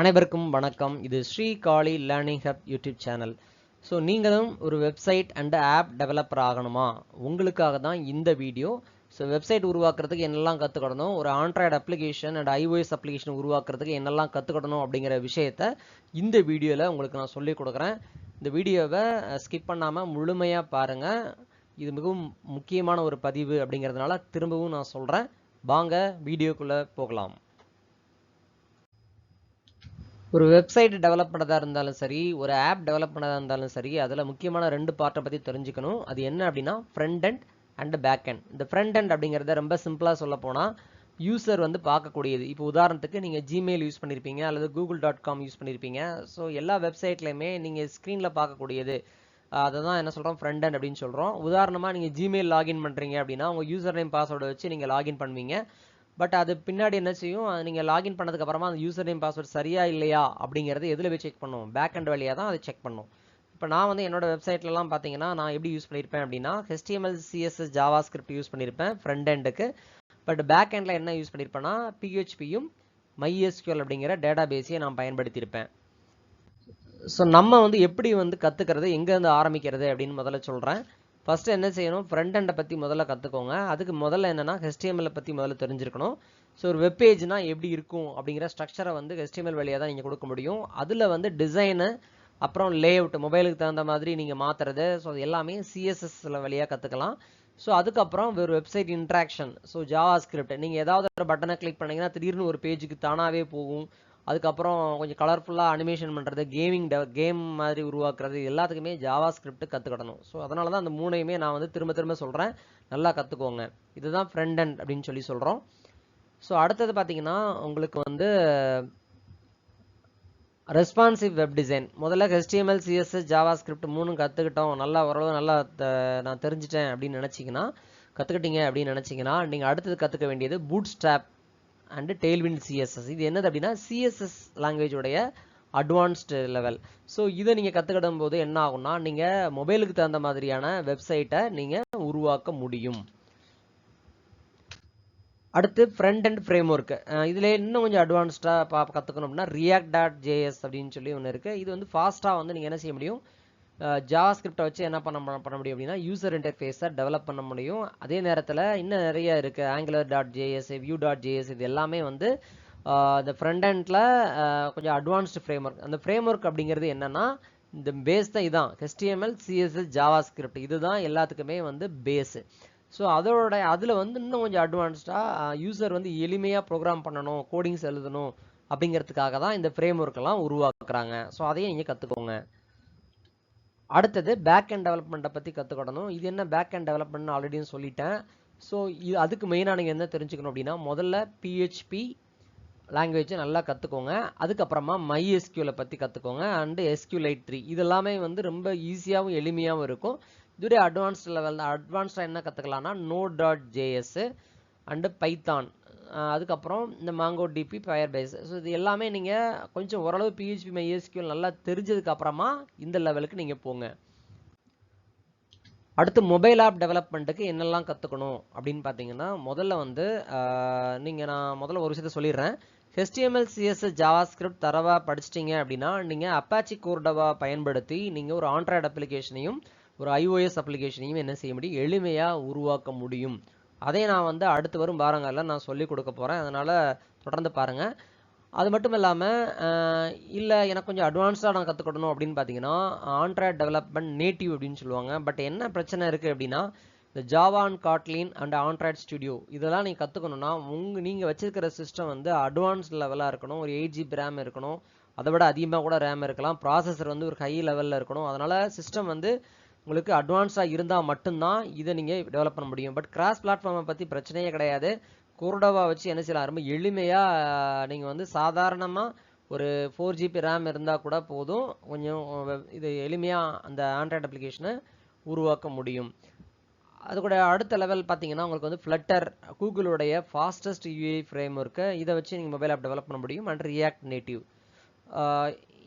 அனைவருக்கும் வணக்கம். இது Shri Kali learning hub YouTube channel so நீங்களும் ஒரு வெப்சைட் அண்ட் ஆப் டெவலப்பர் ஆகணுமா? உங்களுக்காக தான் இந்த வீடியோ ஸோ வெப்சைட் உருவாக்குறதுக்கு என்னெல்லாம் கற்றுக்கணும் ஒரு android application and iOS application உருவாக்குறதுக்கு என்னெல்லாம் கற்றுக்கணும் அப்படிங்கிற விஷயத்த இந்த வீடியோவில் உங்களுக்கு நான் சொல்லிக் கொடுக்குறேன். இந்த வீடியோவை ஸ்கிப் பண்ணாமல் முழுமையாக பாருங்கள் இது மிகவும் முக்கியமான ஒரு பதிவு அப்படிங்கிறதுனால திரும்பவும் நான் சொல்கிறேன் வாங்க வீடியோக்குள்ளே போகலாம். ஒரு வெப்சைட் டெவலப் பண்ணதாக இருந்தாலும் சரி ஒரு ஆப் டெவலப் பண்ணதாக இருந்தாலும் சரி அதில் முக்கியமான ரெண்டு பார்ட்டை பற்றி தெரிஞ்சுக்கணும். அது என்ன அப்படின்னா front end and back end இந்த ஃப்ரண்ட் அண்ட் அப்படிங்கிறத ரொம்ப சிம்பிளாக சொல்ல போனால் யூசர் வந்து பார்க்கக்கூடியது. இப்போ உதாரணத்துக்கு நீங்கள் ஜிமெயில் யூஸ் பண்ணியிருப்பீங்க அல்லது கூகுள் டாட் காம் யூஸ் பண்ணியிருப்பீங்க ஸோ எல்லா வெப்சைட்லையுமே நீங்கள் ஸ்க்ரீனில் பார்க்கக்கூடியது. அதை தான் என்ன சொல்கிறோம் ஃப்ரண்ட் அண்ட் அப்படின்னு சொல்கிறோம் உதாரணமாக நீங்கள் ஜிமெயில் லாகின் பண்ணுறீங்க அப்படின்னா உங்கள் யூசர் நேம் பாஸ்வேர்டை வச்சு நீங்கள் லாகின் பண்ணுவீங்க. பட் அது பின்னாடி என்ன செய்யும்? நீங்கள் லாகின் பண்ணதுக்கு அப்புறமா அந்த யூசர் நேம் பாஸ்வேர்ட் சரியா இல்லையா? அப்படிங்கிறது எதில் போய் செக் பண்ணும் பேக் அண்ட் வழியாக தான் அதை செக் பண்ணும் இப்போ நான் வந்து என்னோட வெப்சைட்லலாம் பார்த்தீங்கன்னா நான் எப்படி யூஸ் பண்ணியிருப்பேன் அப்படின்னா HTML CSS JavaScript use பண்ணியிருப்பேன் ஃப்ரண்ட் எண்டுக்கு பட் பேக் எண்டில் என்ன யூஸ் பண்ணியிருப்பேன்னா பிஹெச்பியும் மைஎஸ்கியூஎல் அப்படிங்கிற டேட்டா பேஸையும் நான் பயன்படுத்தியிருப்பேன் ஸோ நம்ம வந்து எப்படி வந்து கற்றுக்கிறது எங்கேருந்து ஆரம்பிக்கிறது அப்படின்னு முதல்ல சொல்கிறேன் ஃபஸ்ட்டு என்ன செய்யணும்? ஃப்ரண்ட் எண்டை பற்றி முதல்ல கற்றுக்கோங்க அதுக்கு முதல்ல என்னென்னா HTML பற்றி முதல்ல தெரிஞ்சிருக்கணும். ஸோ ஒரு வெப்பேஜ்னா எப்படி இருக்கும் அப்படிங்கிற ஸ்ட்ரக்சரை வந்து ஹெஸ்டிஎம்எல் வழியாக தான் நீங்கள் கொடுக்க முடியும். அதில் வந்து டிசைனு அப்புறம் லேஅவுட் மொபைலுக்கு தகுந்த மாதிரி நீங்கள் மாற்றுறது ஸோ அது எல்லாமே சிஎஸ்எஸ்ஸில் வழியாக கற்றுக்கலாம் ஸோ அதுக்கப்புறம் ஒரு website interaction so JavaScript நீங்கள் ஏதாவது ஒரு பட்டனை கிளிக் பண்ணீங்கன்னா திடீர்னு ஒரு பேஜுக்கு தானாகவே போகும். அதுக்கப்புறம் கொஞ்சம் கலர்ஃபுல்லாக அனிமேஷன் பண்ணுறது கேமிங் கேம் மாதிரி உருவாக்குறது எல்லாத்துக்குமே ஜாவா ஸ்கிரிப்ட் கற்றுக்கிடணும் ஸோ அதனால தான் அந்த மூணையுமே நான் வந்து திரும்ப திரும்ப சொல்கிறேன் நல்லா கற்றுக்கோங்க இதுதான் ஃப்ரண்ட் அண்ட் அப்படின்னு சொல்லி சொல்கிறோம் ஸோ அடுத்தது பார்த்தீங்கன்னா உங்களுக்கு வந்து ரெஸ்பான்சிவ் வெப் டிசைன் முதல்ல ஹெச்டிஎம்எல் சிஎஸ்எஸ் ஜாவா ஸ்கிரிப்ட் மூணும் கற்றுக்கிட்டோம் நல்லா ஓரளவு நல்லா நான் தெரிஞ்சிட்டேன் அப்படின்னு நினச்சிங்கன்னா கற்றுக்கிட்டீங்க அப்படின்னு நினச்சிங்கன்னா நீங்கள் அடுத்தது கற்றுக்க வேண்டியது Bootstrap and Tailwind CSS இது என்னது அப்படின்னா சிஎஸ்எஸ் லாங்குவேஜோடைய அட்வான்ஸ்டு லெவல் ஸோ இதை நீங்கள் கற்றுக்கிடும் போது என்ன ஆகும்னா நீங்கள் மொபைலுக்கு தகுந்த மாதிரியான வெப்சைட்டை நீங்கள் உருவாக்க முடியும். அடுத்து ஃப்ரண்ட் அண்ட் ஃப்ரேம் ஒர்க்கு இதில் இன்னும் கொஞ்சம் அட்வான்ஸ்டாக பா கற்றுக்கணும் அப்படின்னா ரியாக்ட் டாட் ஜேஎஸ் அப்படின்னு சொல்லி ஒன்று இருக்குது இது வந்து ஃபாஸ்ட்டாக வந்து நீங்கள் என்ன செய்ய முடியும்? ஜாவா ஸ்கிரிப்டை வச்சு என்ன பண்ண பண்ண முடியும் அப்படின்னா யூசர் இன்டர்ஃபேஸை டெவலப் பண்ண முடியும். அதே நேரத்தில் இன்னும் நிறைய இருக்குது Angular dot JS Vue dot JS இது எல்லாமே வந்து இந்த ஃப்ரண்ட் கொஞ்சம் அட்வான்ஸ்டு ஃப்ரேம் ஒர்க் அந்த ஃப்ரேம் ஒர்க் அப்படிங்கிறது என்னென்னா இந்த பேஸ் தான் இதான். ஹெச்டிஎம்எல் சிஎஸ்எஸ் ஜாவா ஸ்கிரிப்ட் இதுதான் எல்லாத்துக்குமே வந்து பேஸு ஸோ அதோட அதில் வந்து இன்னும் கொஞ்சம் அட்வான்ஸ்டாக யூசர் வந்து எளிமையாக ப்ரோக்ராம் பண்ணணும் கோடிங்ஸ் எழுதணும் அப்படிங்கிறதுக்காக தான் இந்த ஃப்ரேம் ஒர்க்கெல்லாம் உருவாக்குறாங்க. ஸோ அதையும் நீங்கள் கற்றுக்கோங்க அடுத்தது பேக் அண்ட் டெவலப்மெண்ட்டை பற்றி கற்றுக்கணும் இது என்ன பேக் அண்ட் டெவலப்மெண்ட் ஆல்ரெடியும் சொல்லிட்டேன். ஸோ இது அதுக்கு மெயினாக நீங்கள் என்ன தெரிஞ்சுக்கணும் அப்படின்னா முதல்ல பிஹெச்பி லாங்குவேஜை நல்லா கற்றுக்கோங்க அதுக்கப்புறமா மை எஸ்கியூலை பற்றி கற்றுக்கோங்க அண்டு எஸ்கியூலைட் த்ரீ இதெல்லாமே வந்து ரொம்ப ஈஸியாகவும் எளிமையாகவும் இருக்கும். இதுடைய அட்வான்ஸ்ட் லெவல் அட்வான்ஸ்டாக என்ன கற்றுக்கலாம்னா node dot JS and Python அதுக்கப்புறம் இந்த Mongo DB Firebase so இது எல்லாமே நீங்கள் கொஞ்சம் ஓரளவு பிஹெச்பி மைஎஸ்கியூல் நல்லா தெரிஞ்சதுக்கப்புறமா இந்த லெவலுக்கு நீங்கள் போங்க. அடுத்து மொபைல் ஆப் டெவலப்மெண்ட்டுக்கு என்னெல்லாம் கற்றுக்கணும் அப்படின்னு பார்த்தீங்கன்னா முதல்ல வந்து நீங்கள் நான் முதல்ல ஒரு விஷயத்த சொல்லிடுறேன். ஹெச்டிஎம்எல் சிஎஸ்எஸ் ஜாவா ஸ்கிரிப்ட் தரவா படிச்சிட்டிங்க அப்படின்னா நீங்கள் அப்பாச்சி கோர்டவா பயன்படுத்தி நீங்கள் ஒரு ஆண்ட்ராய்டு அப்ளிகேஷனையும் ஒரு ஐஓஎஸ் அப்ளிகேஷனையும் என்ன செய்ய முடியும்? எளிமையாக உருவாக்க முடியும். அதே நான் வந்து அடுத்து வரும் வாரங்களில் நான் சொல்லிக் கொடுக்க போகிறேன் அதனால் தொடர்ந்து பாருங்கள் அது மட்டும் இல்லாமல் இல்லை எனக்கு கொஞ்சம் அட்வான்ஸ்டாக நான் கற்றுக்கணும் அப்படின்னு பார்த்தீங்கன்னா ஆண்ட்ராய்ட் டெவலப்மெண்ட் நேட்டிவ் அப்படின்னு சொல்லுவாங்க. பட் என்ன பிரச்சனை இருக்குது அப்படின்னா இந்த Java and Kotlin and Android Studio இதெல்லாம் நீங்கள் கற்றுக்கணுன்னா உங்கள் நீங்கள் வச்சிருக்கிற சிஸ்டம் வந்து அட்வான்ஸ் லெவலாக இருக்கணும். ஒரு எயிட் ஜிபி ரேம் இருக்கணும். அதை விட அதிகமாக கூட ரேம் இருக்கலாம். ப்ராசஸர் வந்து ஒரு ஹை லெவலில் இருக்கணும். அதனால் சிஸ்டம் வந்து உங்களுக்கு அட்வான்ஸாக இருந்தால் மட்டும்தான் இதை நீங்கள் டெவலப் பண்ண முடியும். பட் கிராஸ் பிளாட்ஃபார்மை பற்றி பிரச்சனையே கிடையாது. கோர்டோவா வச்சு என்ன செய்யலாம்? ரொம்ப எளிமையாக நீங்கள் வந்து சாதாரணமாக ஒரு ஃபோர் ஜிபி ரேம் இருந்தால் கூட போதும். கொஞ்சம் இது எளிமையாக அந்த ஆண்ட்ராய்டு அப்ளிகேஷனை உருவாக்க முடியும். அது கூட அடுத்த லெவல் பார்த்தீங்கன்னா உங்களுக்கு வந்து ஃப்ளட்டர் கூகுளுடைய ஃபாஸ்டஸ்ட் யூஏ ஃப்ரேம் ஒர்க்கு இதை வச்சு நீங்கள் மொபைல் ஆப் டெவலப் பண்ண முடியும். அண்ட் ரியாக்ட் நேட்டிவ்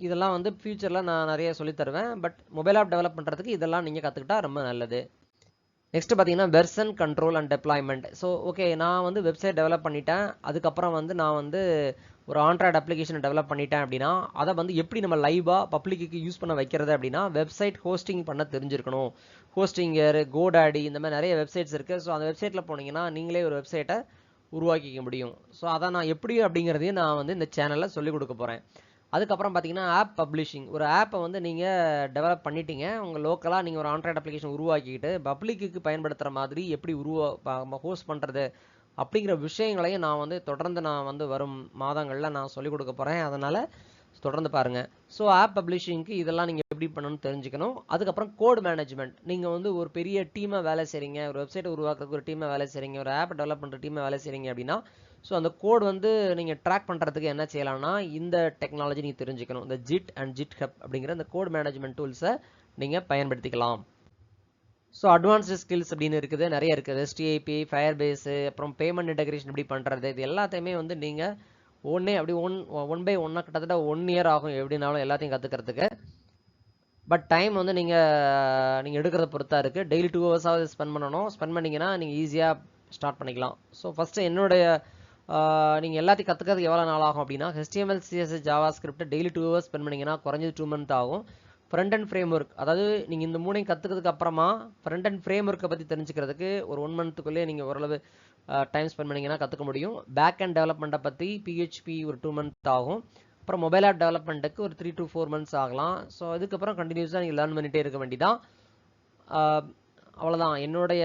இதெல்லாம் வந்து ஃப்யூச்சரில் நான் நிறைய சொல்லித் தருவேன். பட் மொபைல் ஆப் டெவலப் பண்ணுறதுக்கு இதெல்லாம் நீங்கள் கற்றுக்கிட்டா ரொம்ப நல்லது. நெக்ஸ்ட் பார்த்தீங்கன்னா version control and deployment so okay நான் வந்து வெப்சைட் டெவலப் பண்ணிட்டேன். அதுக்கப்புறம் வந்து நான் வந்து ஒரு ஆண்ட்ராய்டு அப்ளிகேஷனை டெவலப் பண்ணிட்டேன் அப்படின்னா அதை வந்து எப்படி நம்ம லைவாக பப்ளிக்கு யூஸ் பண்ண வைக்கிறது அப்படின்னா வெப்சைட் ஹோஸ்டிங் பண்ண தெரிஞ்சிருக்கணும். ஹோஸ்டிங்கர் கோடாடி இந்த மாதிரி நிறைய வெப்சைட்ஸ் இருக்குது ஸோ அந்த வெப்சைட்டில் போனீங்கன்னா நீங்களே ஒரு வெப்சைட்டை உருவாக்கிக்க முடியும். ஸோ அதை நான் எப்படி அப்படிங்கிறதையும் நான் வந்து இந்த சேனலில் சொல்லிக் கொடுக்க போகிறேன் அதுக்கப்புறம் பார்த்தீங்கன்னா ஆப் பப்ளிஷிங் ஒரு ஆப்பை வந்து நீங்கள் டெவலப் பண்ணிட்டீங்க. உங்கள் லோக்கலாக நீங்கள் ஒரு ஆண்ட்ராய்டு அப்ளிகேஷன் உருவாக்கிக்கிட்டு பப்ளிக்கு பயன்படுத்துகிற மாதிரி எப்படி உருவா ஹோஸ்ட் பண்ணுறது அப்படிங்கிற விஷயங்களையும் நான் வந்து தொடர்ந்து நான் வந்து வரும் மாதங்களில் நான் சொல்லிக் கொடுக்க போகிறேன் அதனால் தொடர்ந்து பாருங்கள் ஸோ ஆப் பப்ளிஷிங்க்கு இதெல்லாம் நீங்கள் எப்படி பண்ணணும்னு தெரிஞ்சுக்கணும். அதுக்கப்புறம் கோட் மேனேஜ்மெண்ட் நீங்கள் வந்து ஒரு பெரிய டீமை வேலை செய்கிறீங்க ஒரு வெப்சைட் உருவாக்குறதுக்கு ஒரு டீமை வேலை செய்கிறீங்க ஒரு ஆப் டெவலப் பண்ணுற டீமை வேலை செய்கிறீங்க அப்படின்னா ஸோ அந்த கோட் வந்து நீங்கள் ட்ராக் பண்ணுறதுக்கு என்ன செய்யலாம்னா இந்த டெக்னாலஜி நீங்கள் தெரிஞ்சுக்கணும். இந்த ஜிட் அண்ட் ஜிட் ஹப் அப்படிங்கிற இந்த கோட் மேனேஜ்மெண்ட் டூல்ஸை நீங்கள் பயன்படுத்திக்கலாம். ஸோ அட்வான்ஸ்டு ஸ்கில்ஸ் அப்படின்னு இருக்குது. நிறைய இருக்குது. எஸ்டிஐபி ஃபயர் பேஸு அப்புறம் பேமெண்ட் இன்டகிரேஷன் எப்படி பண்ணுறது இது எல்லாத்தையுமே வந்து நீங்கள் ஒன்னே அப்படி ஒன் ஒன் பை ஒன்னாக கிட்டத்தட்ட ஒன் இயர் ஆகும் எப்படினாலும் எல்லாத்தையும் கற்றுக்கிறதுக்கு பட் டைம் வந்து நீங்கள் நீங்கள் எடுக்கிறத பொறுத்தா இருக்குது டெய்லி டூ ஹவர்ஸாவது ஸ்பெண்ட் பண்ணணும். ஸ்பெண்ட் பண்ணிங்கன்னா நீங்கள் ஈஸியாக ஸ்டார்ட் பண்ணிக்கலாம். ஸோ ஃபஸ்ட்டு என்னுடைய நீங்கள் எல்லாத்தையும் கற்றுக்கிறதுக்கு எவ்வளோ நாள் ஆகும் அப்படின்னா HTML CSS JavaScript daily two hours spend பண்ணிங்கன்னா குறைஞ்சது டூ மந்த் ஆகும். ஃப்ரண்ட் அண்ட் ஃப்ரேம் ஒர்க் அதாவது நீங்கள் இந்த மூணையும் கற்றுக்கிறதுக்கு அப்புறமா ஃப்ரண்ட் அண்ட் ஃப்ரேம் ஒர்க்கை பற்றி தெரிஞ்சுக்கிறதுக்கு ஒரு ஒன் மந்த்துக்குள்ளேயே நீங்கள் ஓரளவு டைம் ஸ்பெண்ட் பண்ணிங்கன்னா கற்றுக்க முடியும். பேக் அண்ட் டெவலப்மெண்ட்டை பற்றி பிஹெச்பி ஒரு டூ மந்த் ஆகும். அப்புறம் மொபைல் ஆப் டெவலப்மெண்ட்டுக்கு ஒரு த்ரீ டு ஃபோர் மந்த்ஸ் ஆகலாம். ஸோ அதுக்கப்புறம் கண்டினியூஸாக நீங்கள் லேர்ன் பண்ணிகிட்டே இருக்க வேண்டியதான் அவ்வளோதான் என்னுடைய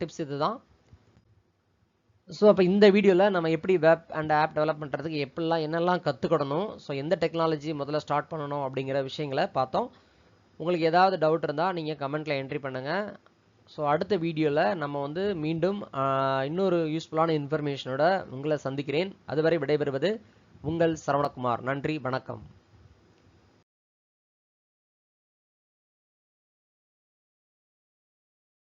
டிப்ஸ் இது தான் ஸோ அப்போ இந்த வீடியோவில் நம்ம எப்படி வெப் அண்ட் ஆப் டெவலப் பண்ணுறதுக்கு எப்படிலாம் என்னெல்லாம் கற்றுக்கிடணும் ஸோ எந்த டெக்னாலஜி முதல்ல ஸ்டார்ட் பண்ணணும் அப்படிங்கிற விஷயங்களை பார்த்தோம். உங்களுக்கு ஏதாவது டவுட் இருந்தால் நீங்கள் கமெண்ட்டில் என்ட்ரி பண்ணுங்கள் ஸோ அடுத்த வீடியோவில் நம்ம வந்து மீண்டும் இன்னொரு யூஸ்ஃபுல்லான இன்ஃபர்மேஷனோட உங்களை சந்திக்கிறேன். அதுவரை விடைபெறுவது உங்கள் சரவணகுமார். நன்றி வணக்கம்.